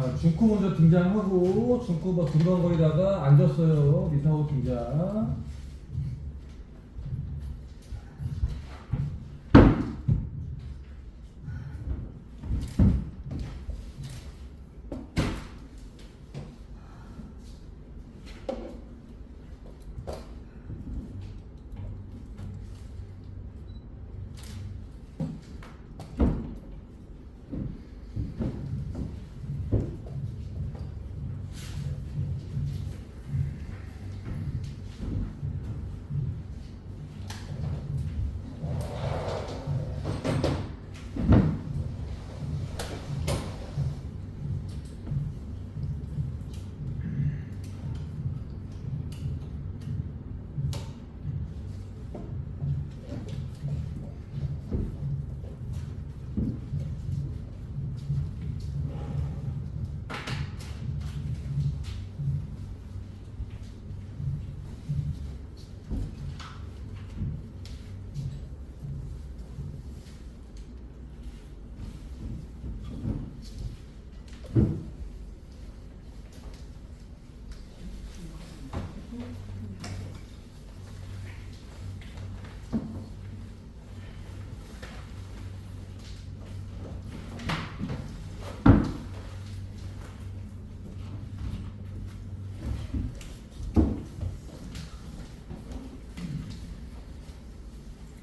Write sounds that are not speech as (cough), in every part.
자, 중코 먼저 등장하고 중코 뭐 등반거리다가 앉았어요. 미사오 등장.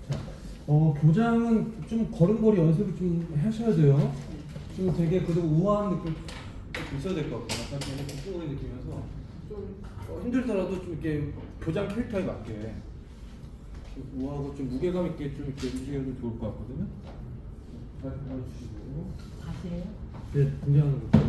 자, 어, 교장은 좀 걸음걸이 연습을 좀 하셔야 돼요. 좀 되게 그래도 우아한 느낌 있어야 될 것 같아요. 약간 좀 국부의 느낌이어서 좀 어, 힘들더라도 좀 이렇게 교장 캐릭터에 맞게 좀 우아하고 좀 무게감 있게 좀 이렇게 움직여도 좋을 것 같거든요. 잘 보여주시고. 다시 해요? 네, 등장하는 거.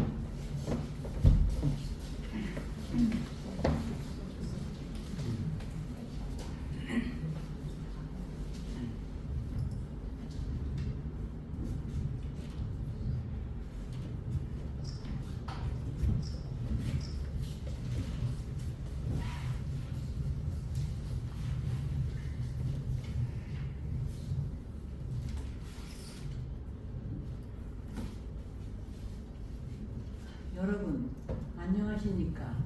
여러분 안녕하십니까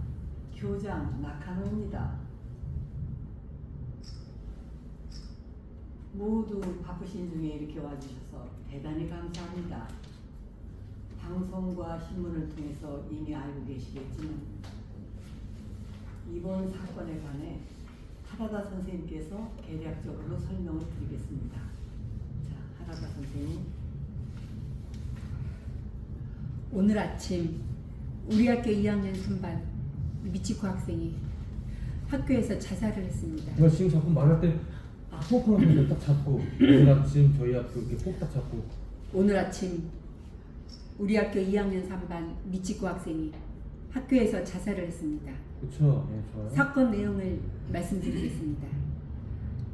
교장 나카노입니다 모두 바쁘신 중에 이렇게 와주셔서 대단히 감사합니다. 방송과 신문을 통해서 이미 알고 계시겠지만 이번 사건에 관해 하라다 선생님께서 개략적으로 설명을 드리겠습니다. 자 하라다 선생님. 오늘 아침 우리 학교 2학년 3반 미치코 학생이 학교에서 자살을 했습니다. 제가 지금 자꾸 말할 때 호흡하는 딱 잡고 오늘 아침 저희 학교 이렇게 꼭 딱 잡고 오늘 아침 우리 학교 2학년 3반 미치코 학생이 학교에서 자살을 했습니다. 그렇죠. 예, 좋아요. 사건 내용을 말씀드리겠습니다.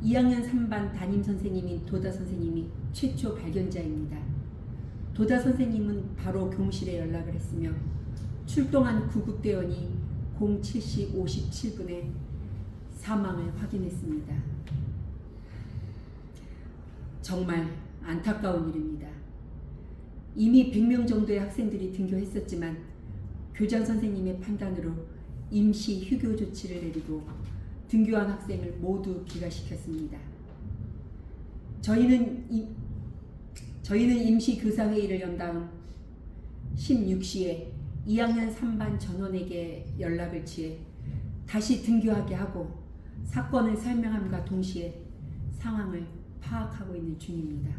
2학년 3반 담임 선생님인 도다 선생님이 최초 발견자입니다. 도다 선생님은 바로 교무실에 연락을 했으며 출동한 구급대원이 07시 57분에 사망을 확인했습니다. 정말 안타까운 일입니다. 이미 100명 정도의 학생들이 등교했었지만 교장 선생님의 판단으로 임시 휴교 조치를 내리고 등교한 학생을 모두 귀가시켰습니다. 저희는 이, 저희는 임시 교사 회의를 연 다음 16시에 2학년 3반 전원에게 연락을 취해 다시 등교하게 하고 사건을 설명함과 동시에 상황을 파악하고 있는 중입니다.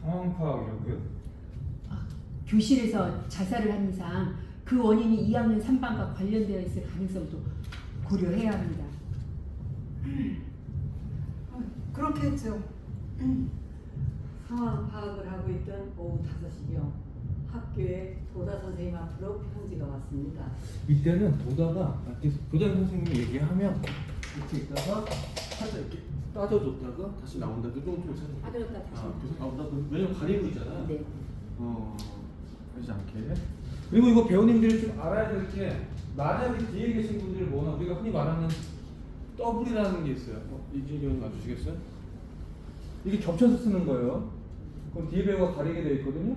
상황 파악이라고요? 교실에서 자살을 한 이상 그 원인이 2학년 3반과 관련되어 있을 가능성도 고려해야 합니다. 그렇겠죠. 상황 파악을 하고 있던 오후 5시경 학교에 도다 선생님 앞으로 편지가 왔습니다. 이때는 도다가 교장 선생님이 얘기하면 이렇게 있다가 살짝 이렇게 따져줬다가 다시 나온다. 조금 좀 빠졌다 다시 아, 계속 나온다. 그 왜냐면 가리고 있잖아. 네. 어, 그러지 않게. 그리고 이거 배우님들이 좀 알아야 될 게 만약에 뒤에 계신 분들이 뭐나 우리가 흔히 말하는 더블이라는 게 있어요. 어, 이진이 형님 와주시겠어요? 이게 겹쳐서 쓰는 거예요. 그럼 뒤에 배우가 가리게 되어 있거든요.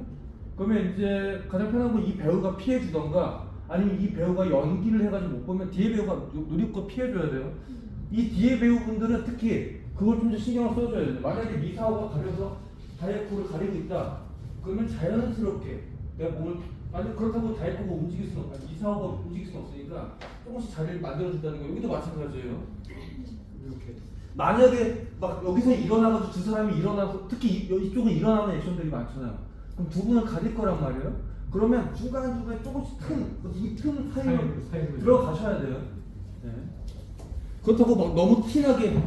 그러면 이제 가장 편한 건 이 배우가 피해 주던가 아니면 이 배우가 연기를 해가지고 못 보면 뒤에 배우가 누- 누리껏 피해 줘야 돼요. 이 뒤에 배우분들은 특히 그걸 좀 더 신경을 써줘야 돼요. 만약에 미사오가 가려서 다이아코를 가리고 있다. 그러면 자연스럽게 내가 몸을 아니 그렇다고 다이아코가 움직일 수는 없, 미사오가 움직일 수는 없으니까 조금씩 자리를 만들어준다는 거 여기도 마찬가지예요. 이렇게 만약에 막 여기서 일어나가지고 두 사람이 일어나서 특히 이, 이쪽은 일어나는 액션들이 많잖아요. 그럼 두 분을 가릴 거란 말이에요. 그러면 중간 중간에 조금씩 사이로 사이로, 사이로. 들어가셔야 돼요. 네. 그렇다고 막 너무 티나게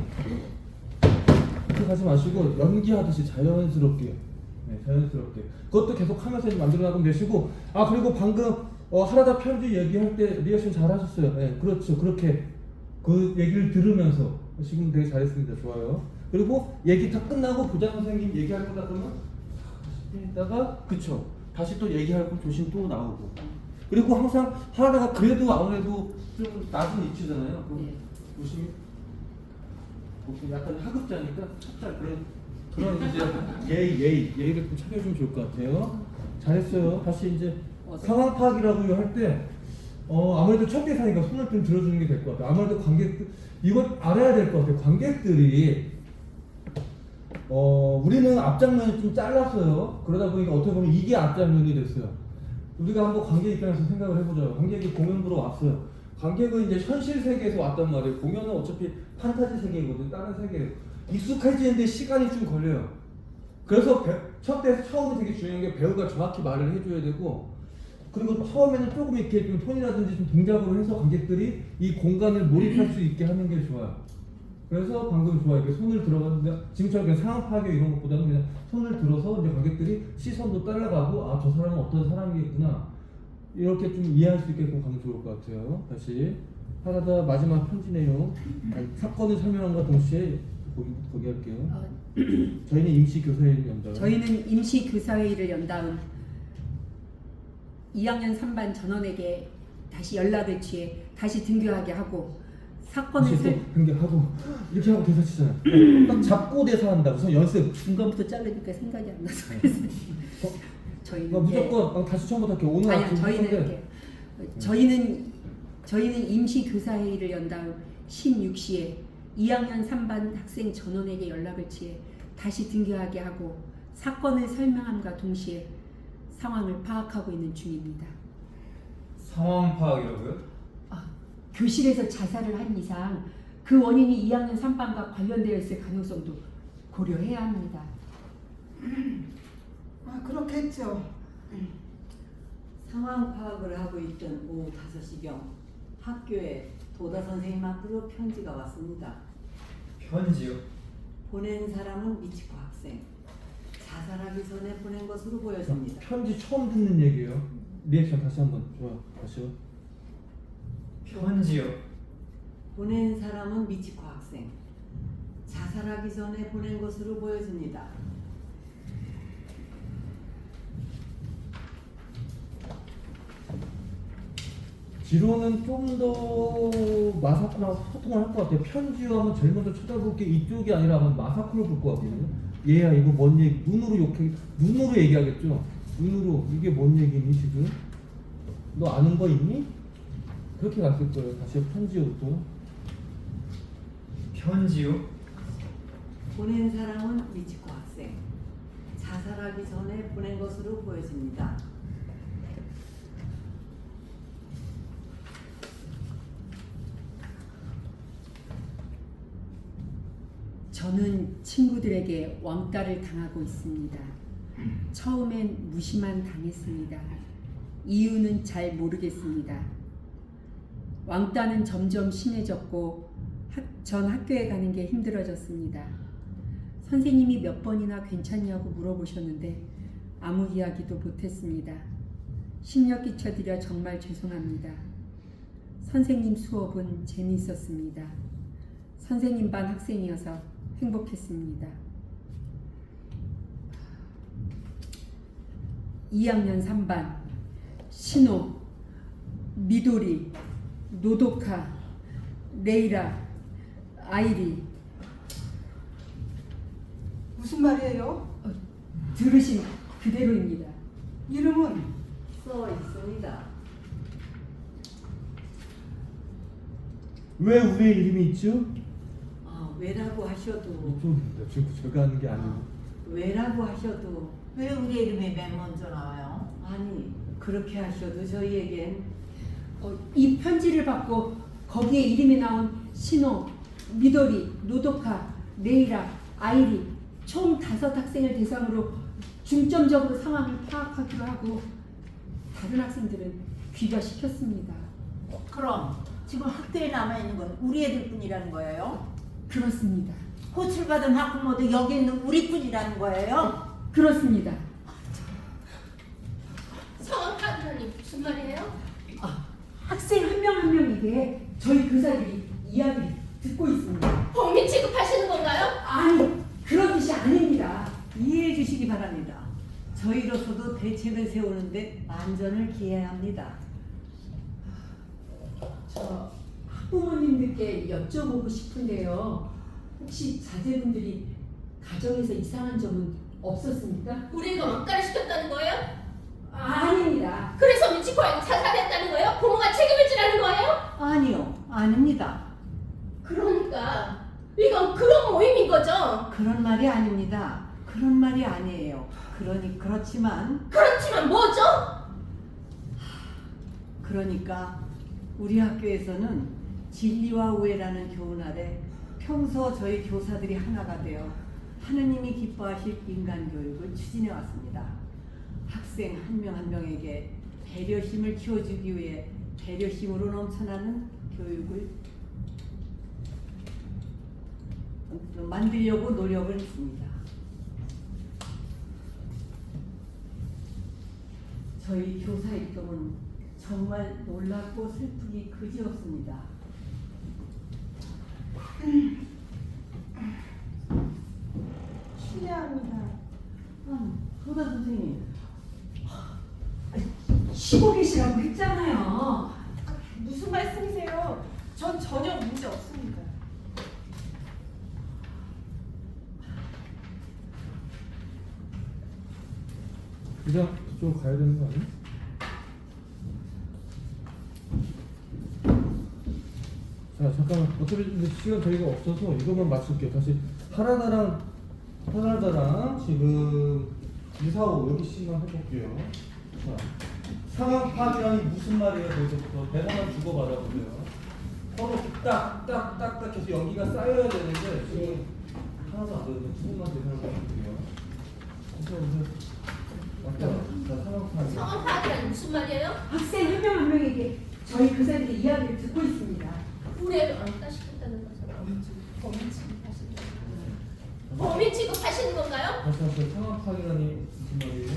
가지 마시고 연기하듯이 자연스럽게 네, 자연스럽게. 그것도 계속 하면서 만들어 나가면 되시고 아 그리고 방금 어, 하라다 편지 얘기할 때 리액션 잘 하셨어요. 네, 그렇죠. 그렇게 그 얘기를 들으면서 지금 되게 잘했습니다. 좋아요. 그리고 얘기 다 끝나고 교장 선생님 얘기할 거다 그러면 다시 있다가 그쵸. 다시 또 얘기할 거 조심 또 나오고. 그리고 항상 하다가 그래도 아무래도 좀 낮은 위치잖아요. 네. 조심히 약간 하급자니까 살짝 그런 그런 (laughs) 이제 예의 예의 예의를 좀 차려주면 좋을 것 같아요. 잘했어요. 다시 이제 어서. 상황 파악이라고 할때 어, 아무래도 첫 대사니까 손을 좀 들어주는 게 될 것 같아요. 아무래도 관객 이걸 알아야 될 것 같아요. 관객들이 어 우리는 앞장면을 좀 잘랐어요. 그러다 보니까 어떻게 보면 이게 앞장면이 됐어요. 우리가 한번 관객 입장에서 생각을 해보자요. 관객이 공연 보러 왔어요. 관객은 이제 현실 세계에서 왔단 말이에요. 공연은 어차피 판타지 세계거든, 다른 세계. 익숙해지는데 시간이 좀 걸려요. 그래서 배- 첫 때, 처음에 되게 중요한 게 배우가 정확히 말을 해줘야 되고, 그리고 처음에는 조금 이렇게 좀 톤이라든지 좀 동작으로 해서 관객들이 이 공간을 몰입할 수 있게 하는 게 좋아요. 그래서 방금 좋아요. 이렇게 손을 들어가는데 지금처럼 그냥 상황 파괴 이런 것보다는 그냥 손을 들어서 이제 관객들이 시선도 따라가고 아 저 사람은 어떤 사람이겠구나 이렇게 좀 이해할 수 있게끔 가면 좋을 것 같아요. 다시 하나다 마지막 편지 내용 아니, 사건을 설명함과 동시에 거기 거기 할게요. 어, (clears throat) 저희는 임시 교사회를 연다. 저희는 임시 교사회의를 연 다음 2학년 3반 전원에게 다시 연락을 취해 다시 등교하게 하고 사건을 설또 변경하고 (gasps) 이렇게 하고 대사 치잖아요. 딱 잡고 대사한다. 우선 연습. 중간부터 자르니까 생각이 안 나서 그랬어요. 어, 저희는 나 무조건 아, 다시 처음부터 할게요. 오늘 아니요 아침 저희는 이렇게 저희는 저희는 임시 교사 회의를 연 다음 16시에 2학년 3반 학생 전원에게 연락을 취해 다시 등교하게 하고 사건을 설명함과 동시에 상황을 파악하고 있는 중입니다. 상황 파악이라고요? 아, 교실에서 자살을 한 이상 그 원인이 2학년 3반과 관련되어 있을 가능성도 고려해야 합니다. 아, 그렇겠죠. 상황 파악을 하고 있던 오후 5시경 학교에 도다 선생님 앞으로 편지가 왔습니다. 편지요? 보낸 사람은 미치코 학생. 자살하기 전에 보낸 것으로 보여집니다. 편지 처음 듣는 얘기예요. 리액션 다시 한번 좋아. 다시요. 편지요? 보낸 사람은 미치코 학생. 자살하기 전에 보낸 것으로 보여집니다. 지로는 좀 더 마사코랑 소통을 할 것 같아요. 편지와 하면 제일 먼저 쳐다볼 게 이쪽이 아니라 아마 마사코를 볼 것 같거든요. 얘야 이거 뭔 얘기? 눈으로 욕해 눈으로 얘기하겠죠. 눈으로 이게 뭔 얘기니 지금? 너 아는 거 있니? 그렇게 갔을 거예요. 다시 편지부터. 편지요? 보낸 사람은 미치코 학생. 자살하기 전에 보낸 것으로 보여집니다. 저는 친구들에게 왕따를 당하고 있습니다. 처음엔 무시만 당했습니다. 이유는 잘 모르겠습니다. 왕따는 점점 심해졌고 학- 전 학교에 가는 게 힘들어졌습니다. 선생님이 몇 번이나 괜찮냐고 물어보셨는데 아무 이야기도 못했습니다. 심력 끼쳐드려 정말 죄송합니다. 선생님 수업은 재미있었습니다. 선생님 반 학생이어서 행복했습니다. 2학년 3반 신호, 미도리, 노도카, 레이라, 아이리 무슨 말이에요? 들으신 그대로입니다. 이름은 써 있습니다. 왜 우리의 이름이 있죠? 아, 왜라고 하셔도 좀 지금 제가 하는 게 아니고 왜라고 하셔도 왜 우리 이름이 맨 먼저 나와요? 아니 그렇게 하셔도 저희에겐 어, 이 편지를 받고 거기에 이름이 나온 신호, 미도리, 노도카, 레이라, 아이리 총 다섯 학생을 대상으로 중점적으로 상황을 파악하기로 하고 다른 학생들은 귀가시켰습니다. 그럼 지금 학교에 남아 있는 건 우리 애들뿐이라는 거예요? 그렇습니다. 호출받은 학부모도 여기 있는 우리뿐이라는 거예요? 그렇습니다. 성원 파드라니 무슨 말이에요? 학생 한 명 한 명에게 저희 교사들이 이야기를 듣고 있습니다. 범인 취급하시는 건가요? 아니 그런 뜻이 아닙니다. 이해해 주시기 바랍니다. 저희로서도 대책을 세우는데 만전을 기해야 합니다. 저학 부모님들께 여쭤보고 싶은데요. 혹시 자제분들이 가정에서 이상한 점은 없었습니까? 우리가 왕따를 시켰다는 거예요? 아닙니다. 그래서 미치고 알고 자살했다는 거예요? 부모가 책임을 지라는 거예요? 아니요, 아닙니다. 그러니까 이건 그런 모임인 거죠. 그런 말이 아닙니다. 그런 말이 아니에요. 그러니 그렇지만 그렇지만 뭐죠? 그러니까 우리 학교에서는 진리와 우애라는 교훈 아래 평소 저희 교사들이 하나가 되어 하느님이 기뻐하실 인간 교육을 추진해 왔습니다. 학생 한 명 한 명에게 배려심을 키워주기 위해 배려심으로 넘쳐나는 교육을 만들려고 노력을 했습니다. 저희 교사 일동은 정말 놀랍고 슬프기 그지없습니다. 실례합니다. 아, 소다 선생님, 쉬고 계시라고 했잖아요. 아, 무슨 말씀이세요? 전 전혀 문제 없습니다. 그냥 저쪽 가야 되는 거 아니야? 자 이제 시간 저희가 없어서 이것만 맞출게요. 다시 하나다랑 하나다랑 지금 이사오 여기 시만 해볼게요. 자 상황 파악이라니 무슨 말이에요? 거기서부터 대사만 주고 받아 보세요. 서로 딱딱딱딱 해서 연기가 쌓여야 되는데 지금 하나도 안 되는데 두 분만 대사를 해볼게요. 그래서 맞다 자 상황 파악 성원 파드라니 무슨 말이에요? 학생 한 명 한 명에게 저희 교사들이 이야기를 듣고 있습니다. 애를 왕따 시켰다는 거잖아. 범인 취급하시는 범인 취급하시는 건가요? 다시 한번 상황 파악이라니 무슨 말이에요?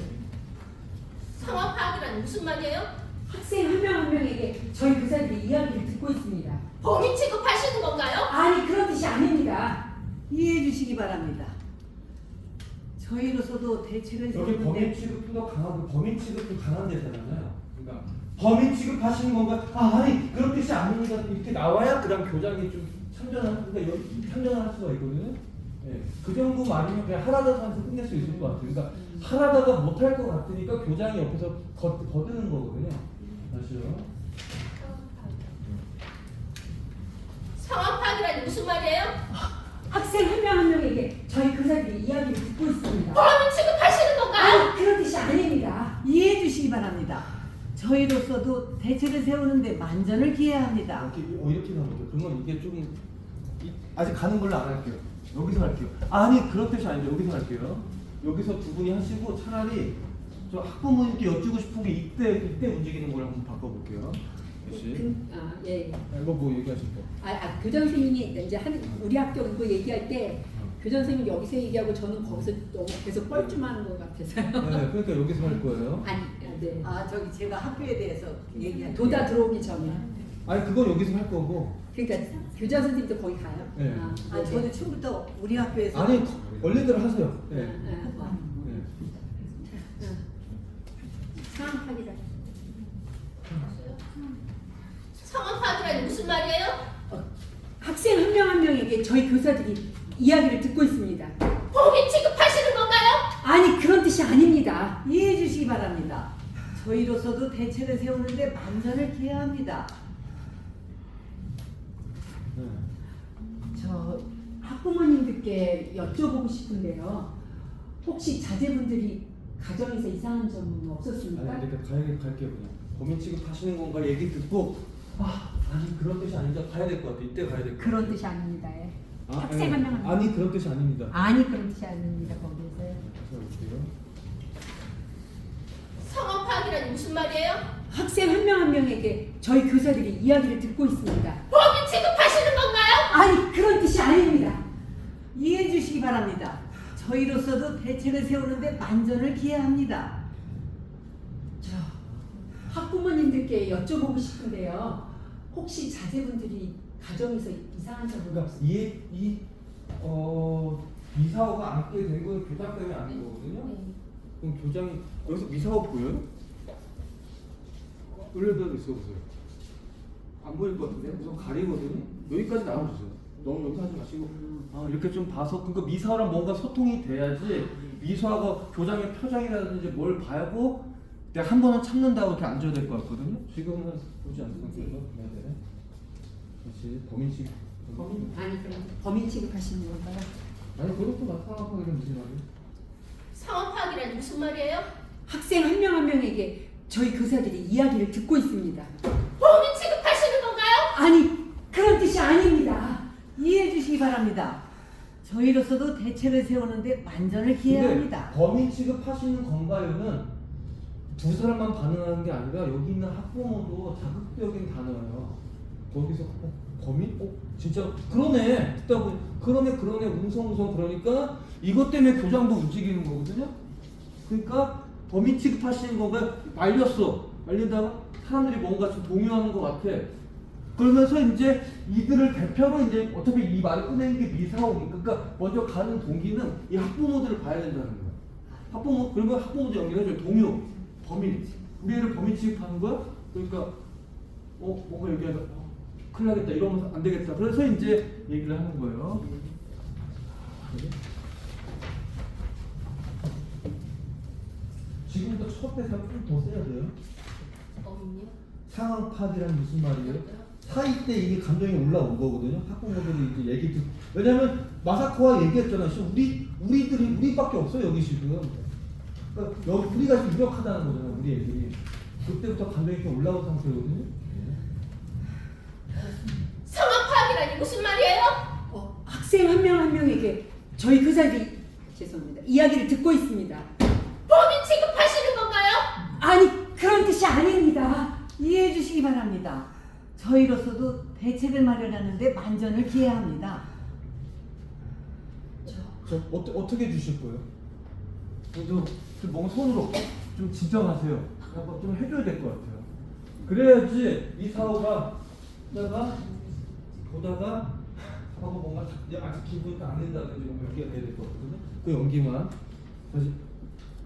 상황 파악이라니 무슨 말이에요? 학생 한 명 한 명에게 저희 교사들이 이야기를 듣고 있습니다. 범인 취급하시는 건가요? 아니 그런 뜻이 아닙니다. 이해해 주시기 바랍니다. 저희로서도 대책을 여기 범인 세우는데 취급도 더 강하고 범인 취급도 강한 데잖아요. 그러니까 범인 취급하시는 건가? 아 아니 그런 뜻이 아닙니다. 이렇게 나와야 그다음 교장이 좀 참전할 그러니까 여기 참전할 수가 있거든요. 예, 그 정도 말이면 그냥 하라다가 하면서 끝낼 수 있을 것 같아요. 그러니까 하라다가 못할 것 같으니까 교장이 옆에서 거, 거드는 거거든요. 다시요. 상황 파악이라니 무슨 말이에요? 학생 한 명 한 명에게 저희 교사들이 이야기를 듣고 있습니다. 범인 취급하시는 건가요? 아니 그런 뜻이 아닙니다. 이해해 주시기 바랍니다. 저희로서도 대책을 세우는데 만전을 기해야 합니다. 이렇게 어, 이렇게 가볼게요. 그러면 이게 좀 이- 아직 가는 걸로 안 할게요. 여기서 할게요. 아니 그런 뜻이 아닌데 여기서 할게요. 여기서 두 분이 하시고 차라리 저 학부모님께 여쭈고 싶은 게 이때 이때 움직이는 걸 한번 바꿔볼게요. 역시. 그, 아, 예. 아, 이거 뭐 얘기하실 거? 아, 아 교장 선생님이 이제 한 우리 학교 이거 얘기할 때 교장 선생님 여기서 얘기하고 저는 거기서 너무 계속 뻘쭘하는 것 같아서요. 네, 그러니까 여기서 할 거예요. (laughs) 아니, 아, 네. 아 저기 제가 학교에 대해서 얘기할 도다 들어오기 전에. 아니 그건 여기서 할 거고. 그러니까 교장 선생님도 거기 가요. 네. 아, 아 네. 저는 처음부터 우리 학교에서 아니 원래대로 하세요. 네. 네. 네. 네. 상황 파기다. 상황 파악이라니 무슨 말이에요? 학생 한 명 한 명에게 저희 교사들이 이야기를 듣고 있습니다. 범인 취급하시는 건가요? 아니 그런 뜻이 아닙니다. 이해해 주시기 바랍니다. 저희로서도 대책을 세우는데 만전을 기해야 합니다. 네. 저 학부모님들께 여쭤보고 싶은데요. 혹시 자제분들이 가정에서 이상한 점은 없었습니까? 아니 그러니까 가야 갈게요 그냥 범인 취급하시는 건가 얘기 듣고 아 아니 그런 뜻이 아니다 가야 될 것 같아 이때 가야 될것 같아 그런 뜻이 아닙니다. 예. 아, 학생 한 명은 아니 그런 뜻이 아닙니다 아니 그런 뜻이 아닙니다. 거기에서요. 볼게요 상황 파악이라니 무슨 말이에요? 학생 한 명 한 명에게 저희 교사들이 이야기를 듣고 있습니다. 범인 취급하시는 건가요? 아니 그런 뜻이 아닙니다. 이해해 주시기 바랍니다. 저희로서도 대책을 세우는데 만전을 기해야 합니다. 저 학부모님들께 여쭤보고 싶은데요. 혹시 자제분들이 가정에서 이상한 점은 그러니까 이이어 미사오가 앉게 된 건 교장 때문에 아닌 거거든요. 네. 그럼 교장이 여기서 미사오 보여요? 올려다 있어 보세요. 안 보일 것 같은데? 우선 가리거든요. 여기까지 나와주세요. 너무 여기서 하지 마시고. 아 이렇게 좀 봐서. 그러니까 미사오랑 뭔가 소통이 돼야지 미사오가 교장의 표정이라든지 뭘 봐고 내가 한 번은 참는다고 이렇게 앉아야 될 것 같거든요. 지금은 보지 않는 상태에서 해 야 되네 다시 범인식 범인 아니 그럼 범인 취급하시는 건가요? 아니 그것도 나타나고 이런 무슨 말이에요? 상황 파악이라니 무슨 말이에요? 학생 한 명 한 명에게 저희 교사들이 이야기를 듣고 있습니다. 범인 취급하시는 건가요? 아니 그런 뜻이 아닙니다. 이해해 주시기 바랍니다. 저희로서도 대책을 세우는데 만전을 기해야 근데 합니다. 범인 취급하시는 건가요는 두 사람만 반응하는 게 아니라 여기 있는 학부모도 자극적인 단어예요. 거기서 어, 범인? 어 진짜 그러네 듣다 보니 그러네 그러네 웅성웅성 그러니까 이것 때문에 교장도 움직이는 거거든요. 그러니까 범인 취급하시는 건가 말렸어 말리다가 사람들이 뭔가 좀 동요하는 것 같아. 그러면서 이제 이들을 대표로 이제 어차피 이 말을 꺼내는 게 미사오니까 그러니까 먼저 가는 동기는 이 학부모들을 봐야 된다는 거야. 학부모 그러면 학부모도 연결해줘 동요 범인 우리 애를 범인 취급하는 거야? 그러니까 어 뭔가 얘기하다 어, 큰일 나겠다 이러면서 안 되겠다 그래서 이제 얘기를 하는 거예요. 지금부터 첫 대사 좀더 써야 돼요. 범인이요? 상황 파악이란 무슨 말이에요? 사이 때 이게 감정이 올라온 거거든요. 학부모들이 이제 얘기 듣. 왜냐면 마사코가 얘기했잖아. 지금 우리 우리들이 우리밖에 없어 여기 지금. 그러니까 여기 우리가 지금 유력하다는 거잖아. 우리 애들이. 그때부터 감정이 좀 올라온 상태거든요. 상황 파악이라니 무슨 말이에요? 어, 학생 한 명 한 명에게 저희 교사들이 죄송합니다. 이야기를 듣고 있습니다. 범인 취급하시는 건가요? 아니 그런 뜻이 아닙니다. 이해해 주시기 바랍니다. 저희로서도 대책을 마련하는데 만전을 기해야 합니다. 저 어, 어떻게 주실 거예요? 저도 좀 뭔가 손으로 좀 진정하세요. 한번 좀 해줘야 될 것 같아요. 그래야지 이 사오가 보다가 보다가 하고 뭔가 자- 아직 기분이 안 된다든지 뭔가 연기가 돼야 될 것 같거든요. 그 연기만 다시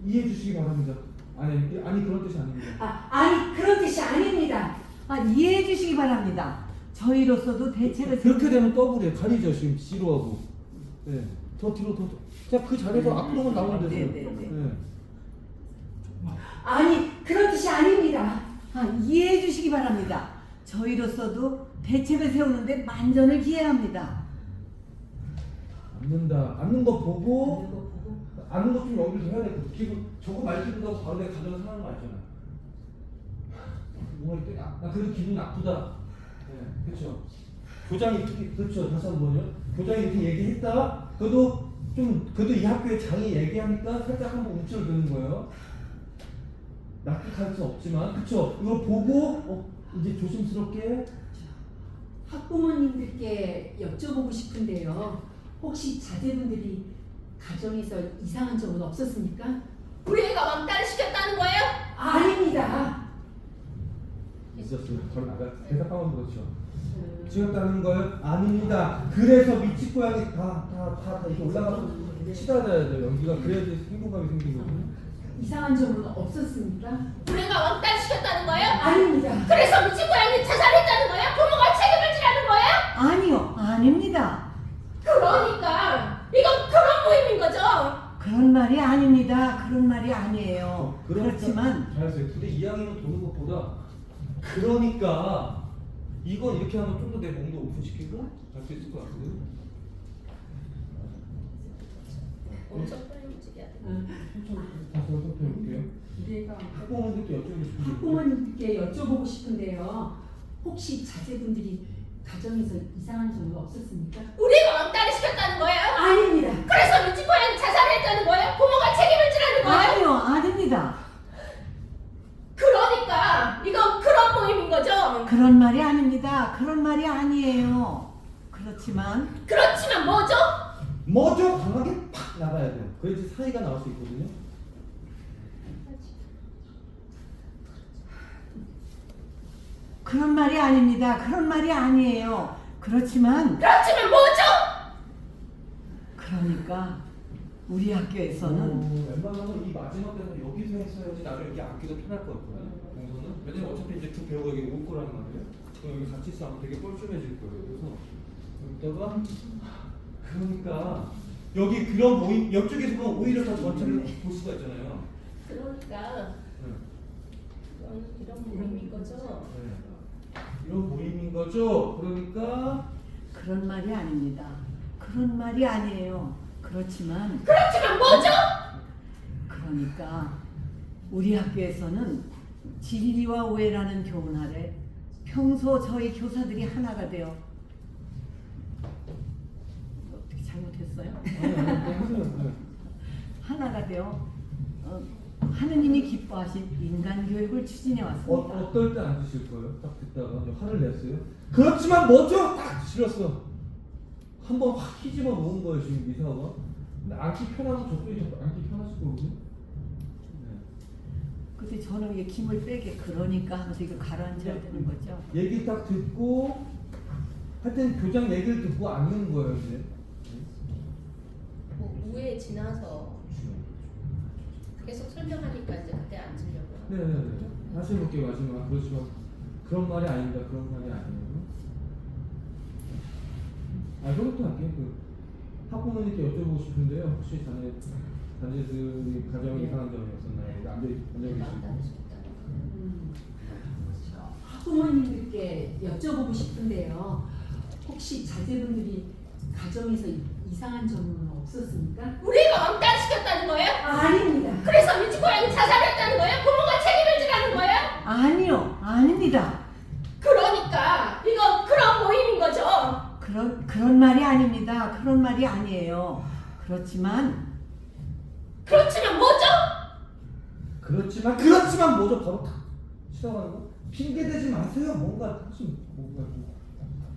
이해해 주시기 바랍니다. 아니 아니 그런 뜻이 아닙니다. 아, 아니 그런 뜻이 아닙니다. 아, 이해해 주시기 바랍니다. 저희로서도 대책을 그렇게 되면 더블이에요. 가리죠 지금 C로 하고. 네. 더 뒤로 더. 더. 그냥 그 자리에서 앞으로만 나오면 되세요. 네, 네, 네. 네. 아니 그런 뜻이 아닙니다. 아, 이해해 주시기 바랍니다. 저희로서도 대책을 세우는데 만전을 기해야 합니다. 앉는다. 앉는 거 보고 앉는 거좀 연결 해야 될것 같아. 기분 저거 말기보다 바로 내가 가져서 사는 거 알잖아. 뭔가 이때 나, 나 그래도 기분이 나쁘다. 네, 그렇죠. 교장이 그렇죠. 다시 한 번요. 교장이 이렇게 얘기했다. 그래도 좀 그래도 이 학교의 장이 얘기하니까 살짝 한번 움찔 드는 거예요. 납득할 수 없지만 그렇죠. 이걸 보고 어, 이제 조심스럽게 학부모님들께 여쭤보고 싶은데요. 혹시 자제분들이 가정에서 이상한 점은 없었습니까? 우리 애가 왕따를 시켰다는 거예요? 아닙니다. 있었어요. 저 나가 대답하면 그렇죠. 지었다는 거예요? 아닙니다. 그래서 미치 고양이 다다다 이렇게 올라가서 치닫아야 돼요. 연기가 그래야지 행복감이 생기거든요. 이상한 점은 없었습니까? 우리 애가 왕따를 시켰다는 거예요? 아닙니다. 그래서 미친 고양이 자살했다는 거예요? 아니요, 아닙니다. 그러니까 이건 그런 모임인 거죠? 그런 말이 아닙니다. 그런 말이 아니에요. 그렇지만- 잘했어요. 근데 2학년은 도는 것보다 그러니까 이건 이렇게 하면 좀 더 내 몸도 오픈시키고 할 수 있을 것 같거든요. 엄청 빨리 움직여야 돼. 다시 설명해 볼게요. 내가 여쭤보고 싶은 학부모님께 여쭤보고 싶은데요. 혹시 자제분들이 가정에서 이상한 점은 없었습니까? 우리가 왕따를 시켰다는 거예요? 아닙니다. 그래서 미친 고양이 자살을 했다는 거예요? 부모가 책임을 지라는 거예요? 아니요, 아닙니다. 그러니까 이건 그런 모임인 거죠? 그런 말이 아닙니다. 그런 말이 아니에요. 그렇지만 그렇지만 뭐죠? 먼저 강하게 팍 나가야 돼요. 그래야지 사이가 나올 수 있거든요. 그런 말이 아닙니다. 그런 말이 아니에요. 그렇지만 그렇지만 뭐죠? 그러니까 우리 학교에서는 어, 웬만하면 이 마지막 때는 여기서 했어야지 나중에 여기 앉기도 편할 것 같거든요. 공부는 왜냐면 어차피 이제 두 배우가 여기 올 거라는 말이에요. 그럼 여기 같이 있으면 되게 뻘쭘해질 거예요. 그래서 여기다가 그러니까 여기 그런 모임 옆쪽에서 보면 오히려 더 전체를 볼 수가 있잖아요. 그러니까 네. 이런 모임인 거죠? 네. 이런 모임인 거죠. 그러니까 그런 말이 아닙니다. 그런 말이 아니에요. 그렇지만 그렇지만 뭐죠? 그러니까 우리 학교에서는 진리와 오해라는 교훈 아래 평소 저희 교사들이 하나가 되어 어떻게 잘못했어요? 하나가 되어 어, 하느님이 기뻐하신 인간 교육을 추진해 어, 왔습니다. 어 떨 때안 드실 거예요? 딱 듣다가 화를 냈어요. 그렇지만 뭐죠? 딱 싫었어. 한번 확 휘집어 놓은 거예요 지금 미사가. 근데 앉기 편하면 저쪽이 더 앉기 편하실 거거든요. 네. 근데 저는 이게 김을 빼게 그러니까 하면서 이거 가라앉혀야 되는 거죠. 얘기 딱 듣고 하여튼 교장 얘기를 듣고 앉는 거예요 이제. 뭐 우에 지나서 계속 설명하니까 이제 그때 앉으려고. 네네네. 다시 해볼게요 마지막. 그렇지만 그런 말이 아닙니다. 그런 말이 아니에요. 아 그것도 할게요. 그 학부모님께 여쭤보고 싶은데요. 혹시 자네 자네들이 가정에 이상한 점이 없었나요? 앉아 앉아 왕따를 계시고. 음, 학부모님들께 여쭤보고 싶은데요. 혹시 자제분들이 가정에서 이- 이상한 점은 없었습니까? 우리가 왕따를 시켰다는 거예요? 아닙니다. 그래서 미친 고양이 자살을 했다는 거예요? 부모가 책임을 지라는 거예요? 아니요, 아닙니다. 그러니까 이건 그런 모임인 거죠? 그런 그런 말이 아닙니다. 그런 말이 아니에요. 그렇지만 그렇지만 뭐죠? 그렇지만 그렇지만 뭐죠? 바로 탁 치러가는 거. 핑계 대지 마세요. 뭔가 사실 뭔가 좀.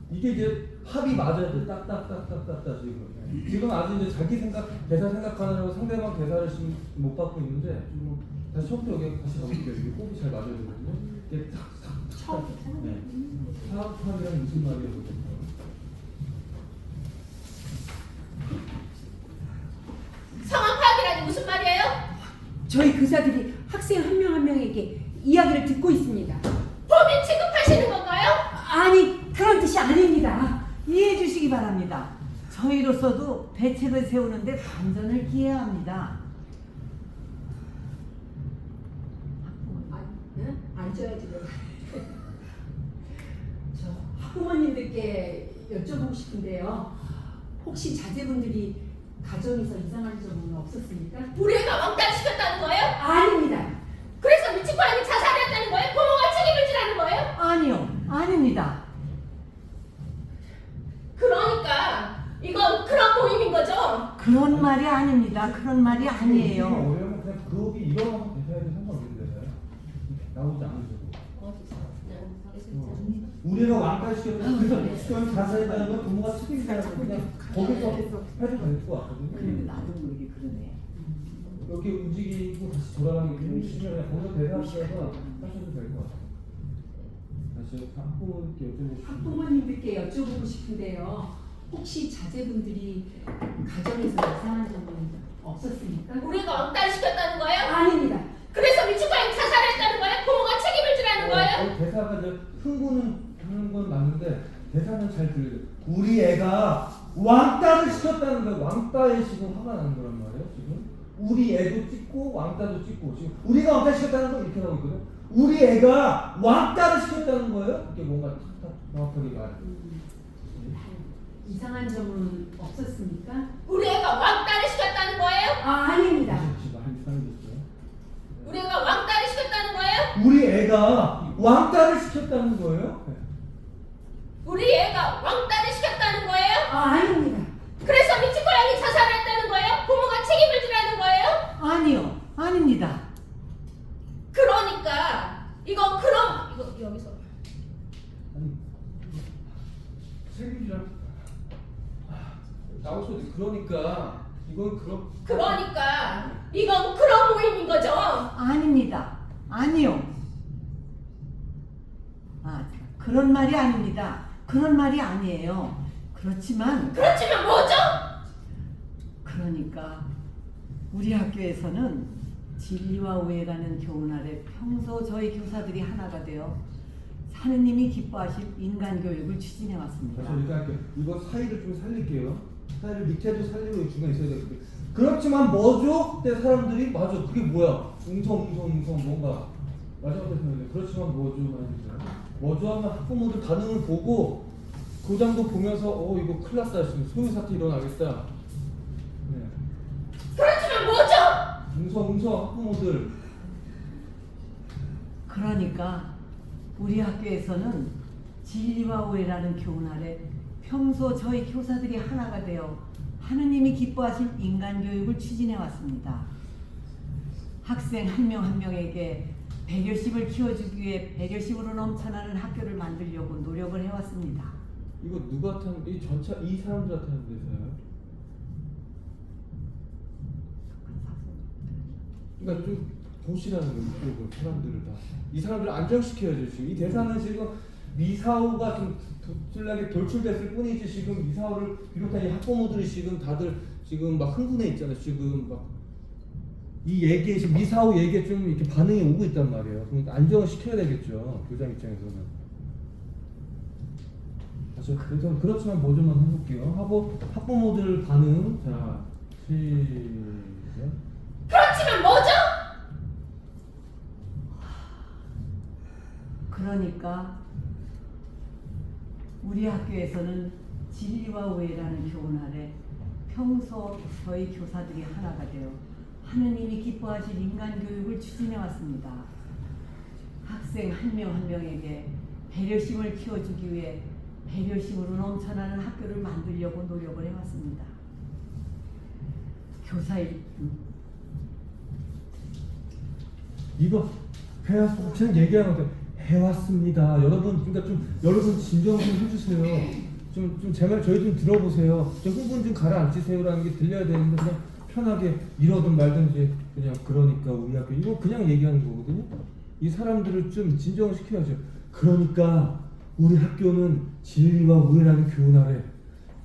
이게 이제 합이 맞아야 돼. 딱딱딱딱딱딱 지금. 지금 아주 이제 자기 생각 대사 생각하느라고 상대방 대사를 지금 못 받고 있는데 좀 다시 처음부터 여기 다시 가볼게요. 이게 호흡이 잘 맞아야 되거든요. 이게 탁탁탁. 네. 사업합이란 무슨 말이에요? 상황 파악이라니 무슨 말이에요? 저희 교사들이 학생 한 명 한 명에게 이야기를 듣고 있습니다. 범인 취급하시는 건가요? 아니 그런 뜻이 아닙니다. 이해해 주시기 바랍니다. 저희로서도 대책을 세우는데 반전을 기해야 합니다. 아, 응? 앉아야지. (laughs) 저 학부모님들께 여쭤보고 싶은데요. 혹시 자제분들이 가정에서 이상한 점은 없었습니까? 우리가 왕따를 시켰다는 거예요? 아닙니다. 그래서 미친 고양이 자살을 했다는 거예요? 부모가 책임을 지라는 거예요? 아니요, 아닙니다. 그러니까 이건 그런 모임인 거죠? 그런 말이 아닙니다. 그런 말이 아니에요. 어려우면 그냥 그룹이 일어나서 대사해도 상관없는데 나오지 않으셔도. 어. 우리가 왕따 시켰다. 그래서 시험 자세하다는 건 부모가 돼. 그냥 거기서 해도 될 것 같거든요. 나도 모르게 그러네. 이렇게 움직이고 다시 돌아가는 게 힘드시면 그냥 거기서 대답하셔서 하셔도 될 것 같아요. 다시 학부모님께 여쭤보고 싶은데 학부모님들께 여쭤보고 싶은데요. 혹시 자제분들이 가정에서 이상한 점은 없었습니까? 우리가 왕따를 시켰다는 거예요? 아닙니다. 그래서 미친 고양이 자살을 했다는 거예요? 부모가 책임을 지라는 거예요? 어, 대사가 이제 흥분은 하는 건 맞는데 대사는 잘 들려요. 우리 애가 왕따를 시켰다는 거예요. 왕따에 지금 화가 나는 거란 말이에요. 지금 우리 애도 찍고 왕따도 찍고 지금 우리가 왕따 시켰다는 건 이렇게 나오고 있거든. 우리 애가 왕따를 시켰다는 거예요. 이게 뭔가 딱 정확하게 말. 이상한 점은 없었습니까? 우리 애가 왕따를 시켰다는 거예요? 아 아닙니다. 우리 애가 왕따를 시켰다는 거예요? 우리 애가 왕따를 시켰다는 거예요. 네. 우리 애가 왕따를 시켰다는 거예요? 아 아닙니다. 그래서 미친 고양이 자살을 했다는 거예요? 부모가 책임을 지라는 거예요? 아니요, 아닙니다. 그러니까 이건 그럼 이거 여기서 아니 책임지라. 나오셔도 돼. 그러니까 이건 그럼. 그러니까 이건 그런 모임인 거죠. 아닙니다. 아니요. 아, 그런 말이 아닙니다. 그런 말이 아니에요. 그렇지만, 그렇지만 뭐죠? 그러니까 우리 학교에서는 진리와 오해라는 교훈 아래 평소 저희 교사들이 하나가 되어 하느님이 기뻐하실 인간 교육을 추진해 왔습니다. 그래서 일단 할게요. 이거 사이를 좀 살릴게요. 사이를 밑에도 살리고 중간에 있어야 되는데 그렇지만 뭐죠? 그때 사람들이 맞아 그게 뭐야? 웅성 웅성 웅성 뭔가 마지막 때 생각해 그렇지만 뭐죠? 말이죠. 뭐죠 하면 학부모들 반응을 보고 교장도 보면서 어 이거 큰일 났다 지금 소유 사태 일어나겠다. 네. 그렇지만 뭐죠? 웅성 웅성 학부모들 그러니까 우리 학교에서는 진리와 오해라는 교훈 아래 평소 저희 교사들이 하나가 되어 하느님이 기뻐하실 인간 교육을 추진해 왔습니다. 학생 한명한 명에게 배려심을 키워주기 위해 배려심으로 넘쳐나는 학교를 만들려고 노력을 해왔습니다. 이거 누구한테 하는 이 전체 이 사람들한테 하는 데서요? 그러니까 좀 보시라는 거예요 사람들을 다. 이 사람들을 안정시켜야죠 지금 이 대사는 지금 미사오가 좀 도질나게 돌출됐을 뿐이지 지금 미사오를 비롯한 이 학부모들이 지금 다들 지금 막 흥분해 있잖아요. 지금 막 이 얘기에 지금 미사오 얘기에 좀 이렇게 반응이 오고 있단 말이에요. 그러니까 안정을 시켜야 되겠죠. 교장 입장에서는. 자, 그래서 그렇지만 뭐 좀만 해볼게요. 학부, 학부모들 반응. 자 시작. 그렇지만 뭐죠? 그러니까 우리 학교에서는 진리와 오해라는 교훈 아래 평소 저희 교사들이 하나가 되어 하느님이 기뻐하실 인간 교육을 추진해 왔습니다. 학생 한 명 한 명에게 배려심을 키워주기 위해 배려심으로 넘쳐나는 학교를 만들려고 노력을 해왔습니다. 교사일 음, 이거 해왔 그냥 얘기하는 거 해왔습니다. 여러분 그러니까 좀 여러분 진정 좀 해주세요. 좀 좀제말 저희 좀 들어보세요. 좀 흥분 좀 가라앉히세요라는 게 들려야 되는데 그냥 편하게 이러든 말든지 그냥 그러니까 우리 학교 이거 그냥 얘기하는 거거든요. 이 사람들을 좀 진정을 시켜야죠. 그러니까 우리 학교는 진리와 우애라는 교훈 아래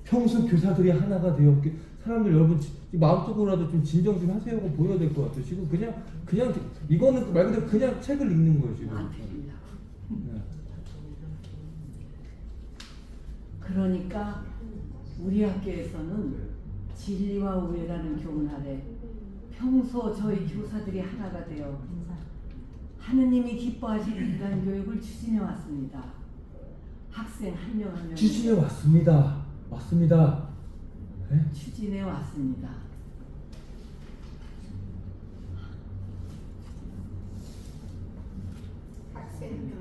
평소 교사들이 하나가 이렇게 사람들 여러분 지- 마음속으로라도 좀 진정 좀 하세요고 보여야 될 것 같아요. 지금 그냥 그냥 이거는 말 그대로 그냥 책을 읽는 거예요 지금. 네. 그러니까 우리 학교에서는 진리와 우애라는 교훈 아래 평소 저희 교사들이 하나가 되어 하느님이 기뻐하실 인간 교육을 추진해 왔습니다. 학생 한 명 한 명 추진해 왔습니다. 왔습니다. 네? 추진해 왔습니다. 학생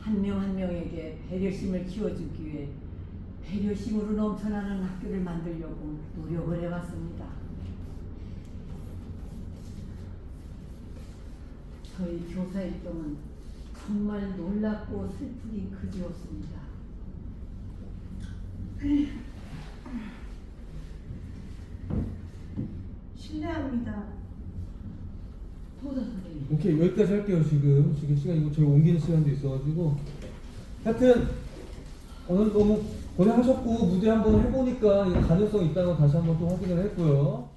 한명한 명에게 배려심을 키워주기 위해 배려심으로 넘쳐나는 학교를 만들려고 노력을 해왔습니다. 저희 교사 일동은 정말 놀랍고 슬프기 그지없습니다. (laughs) 실례합니다. 오케이 여기까지 할게요 지금. 지금 시간 이거 저희 옮기는 시간도 있어가지고. 하여튼 오늘 너무 고생하셨고 무대 한번 해보니까 이 가능성 이 있다는 거 다시 한번 또 확인을 했고요.